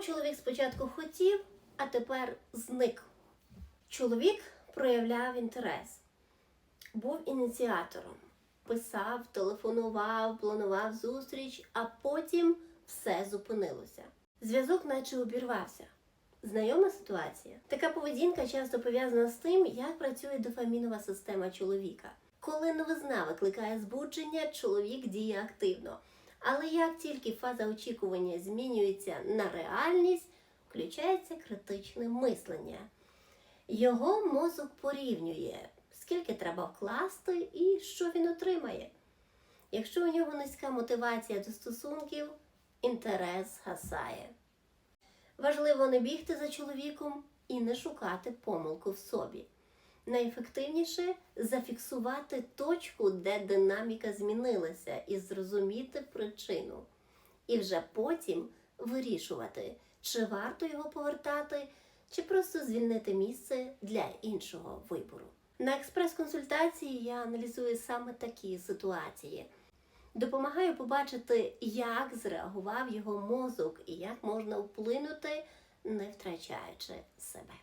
чоловік спочатку хотів, а тепер зник. Чоловік проявляв інтерес, був ініціатором, писав, телефонував, планував зустріч, а потім все зупинилося. Зв'язок наче обірвався. Знайома ситуація. Така поведінка часто пов'язана з тим, як працює дофамінова система чоловіка. Коли новизна викликає збудження, чоловік діє активно. Але як тільки фаза очікування змінюється на реальність, включається критичне мислення. Його мозок порівнює, скільки треба вкласти і що він отримає. Якщо у нього низька мотивація до стосунків, інтерес гасає. Важливо не бігти за чоловіком і не шукати помилку в собі. Найефективніше зафіксувати точку, де динаміка змінилася, і зрозуміти причину. І вже потім вирішувати, чи варто його повертати, чи просто звільнити місце для іншого вибору. На експрес-консультації я аналізую саме такі ситуації. Допомагаю побачити, як зреагував його мозок і як можна вплинути, не втрачаючи себе.